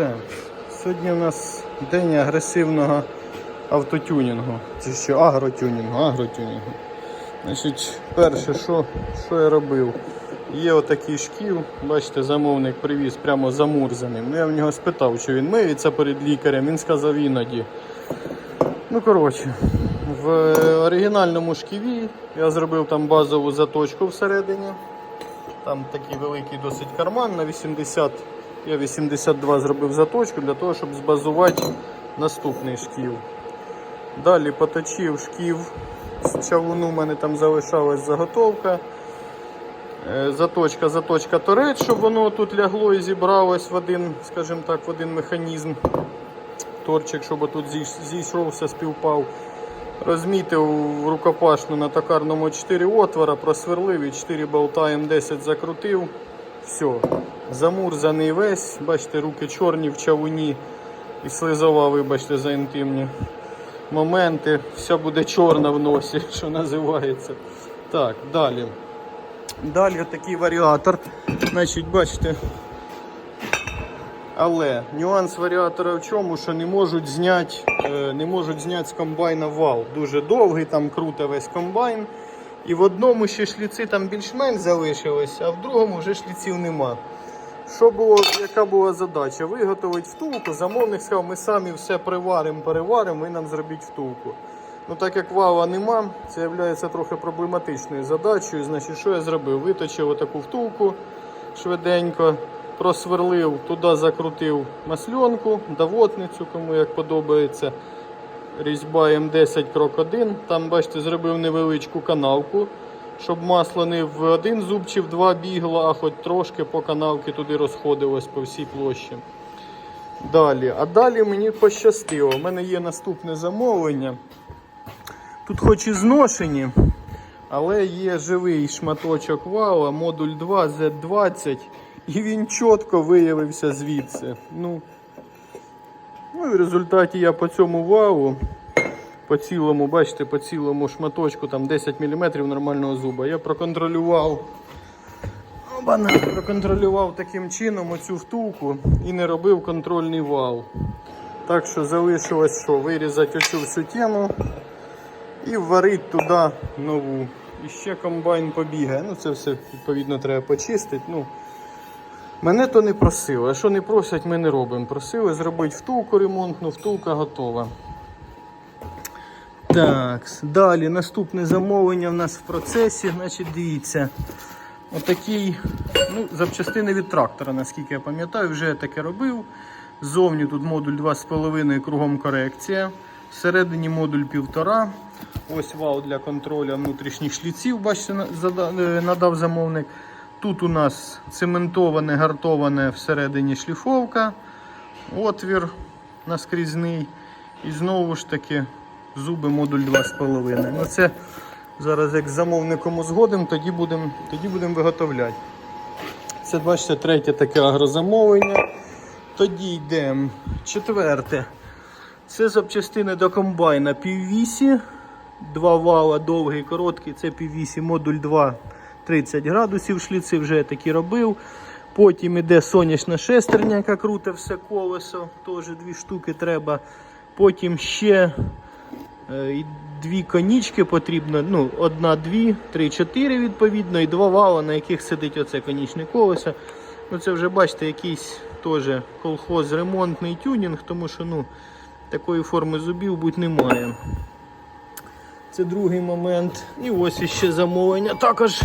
Так, сьогодні у нас день агресивного автотюнінгу. Чи що агротюнінгу, агротюнінгу. Значить, перше, що, що я робив? Є отакий шкіл, бачите, замовник привіз прямо замурзаним. Ну, я в нього спитав, чи він миється перед лікарем. Він сказав іноді. Ну, коротше, в оригінальному шківі я зробив там базову заточку всередині. Там такий великий досить карман на 80. Я 82 зробив заточку для того, щоб збазувати наступний шків. Далі поточив шків. З чавуну в мене там залишалась заготовка. Е, Заточка, заточка торець, щоб воно тут лягло і зібралось в один, скажімо так, в один механізм. Торчик, щоб тут зійшовся, співпав. Розмітив рукопашну на токарному 4 отвора, просверлив і 4 болта М10 закрутив. Все. Замурзаний весь. Бачите, руки чорні в чавуні і слизова, вибачте, за інтимні моменти. Все буде чорна в носі, що називається. Так, далі. Далі такий варіатор. Значить, бачите, але нюанс варіатора в чому, що не можуть зняти, е, не можуть зняти з комбайна вал. Дуже довгий, там круто весь комбайн. І в одному ще шліци там більш-менш залишилось, а в другому вже шліців нема. Що було, яка була задача? Виготовити втулку. Замовник сказав, ми самі все приваримо, переваримо, ви нам зробіть втулку. Ну так як вала нема, це є трохи проблематичною задачею. Значить, що я зробив? Виточив отаку втулку швиденько, просверлив, туди закрутив масленку, давотницю, кому як подобається. Різьба М10 крок 1. Там, бачите, зробив невеличку канавку, щоб масло не в один зуб чи в два бігло, а хоч трошки по канавці туди розходилось по всій площі. Далі. А далі мені пощастило. У мене є наступне замовлення. Тут хоч і зношені, але є живий шматочок вала, модуль 2 Z20, і він чітко виявився звідси. Ну, ну і в результаті я по цьому валу, по цілому, бачите, по цілому шматочку, там 10 мм нормального зуба, я проконтролював. Обана, проконтролював таким чином оцю втулку і не робив контрольний вал. Так що залишилось що? Вирізати оцю всю тему і варить туди нову. І ще комбайн побігає. Ну це все відповідно треба почистити. Ну, мене то не просили. А що не просять, ми не робимо. Просили зробити втулку ремонтну, втулка готова. Так, далі наступне замовлення в нас в процесі. Значить, дивіться. Отакий, ну, запчастини від трактора, наскільки я пам'ятаю, вже я таке робив. Ззовні тут модуль 2,5 кругом корекція. Всередині модуль 1,5. Ось вал для контролю внутрішніх шліців, бачите, е, надав замовник. Тут у нас цементоване, гартоване всередині шліфовка, отвір наскрізний. І знову ж таки зуби модуль 2,5. Ну, це зараз як з замовником узгодимо, тоді будемо тоді будем виготовляти. Це бачите, третє таке агрозамовлення. Тоді йдемо. Четверте. Це запчастини до комбайна піввісі. Два вала довгий, короткий. Це піввісі, модуль 2, 30 градусів. Шліци вже я такі робив. Потім іде сонячна шестерня, яка круте все колесо. Теж дві штуки треба. Потім ще е, дві конічки потрібно. Ну, одна, дві, три, чотири відповідно, і два вала, на яких сидить оце конічне колесо. Ну, це вже бачите, якийсь теж колхоз ремонтний тюнінг, тому що ну, такої форми зубів бути немає. Це другий момент. І ось іще замовлення. Також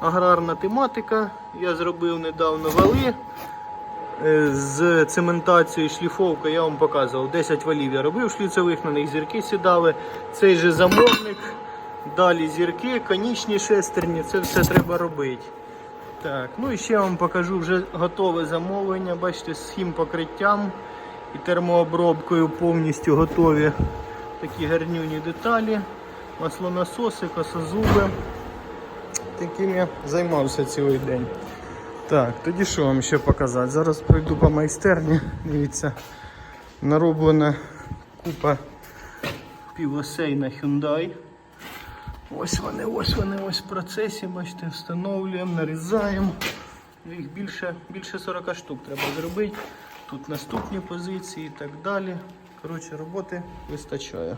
аграрна тематика. Я зробив недавно вали е, з цементацією шліфовкою. Я вам показував. 10 валів я робив шліцевих, на них зірки сідали. Цей же замовник. Далі зірки, конічні шестерні, це все треба робити. Так, ну і ще вам покажу вже готове замовлення. Бачите, з хім покриттям і термообробкою повністю готові такі гарнюні деталі, маслонасоси, косозуби. Таким я займався цілий день. Так, тоді що вам ще показати? Зараз пройду по майстерні. Дивіться, нароблена купа півосей на Hyundai. Ось вони, ось вони, ось в процесі, бачите, встановлюємо, нарізаємо. Їх більше, більше 40 штук треба зробити. Тут наступні позиції і так далі. Коротше, роботи вистачає.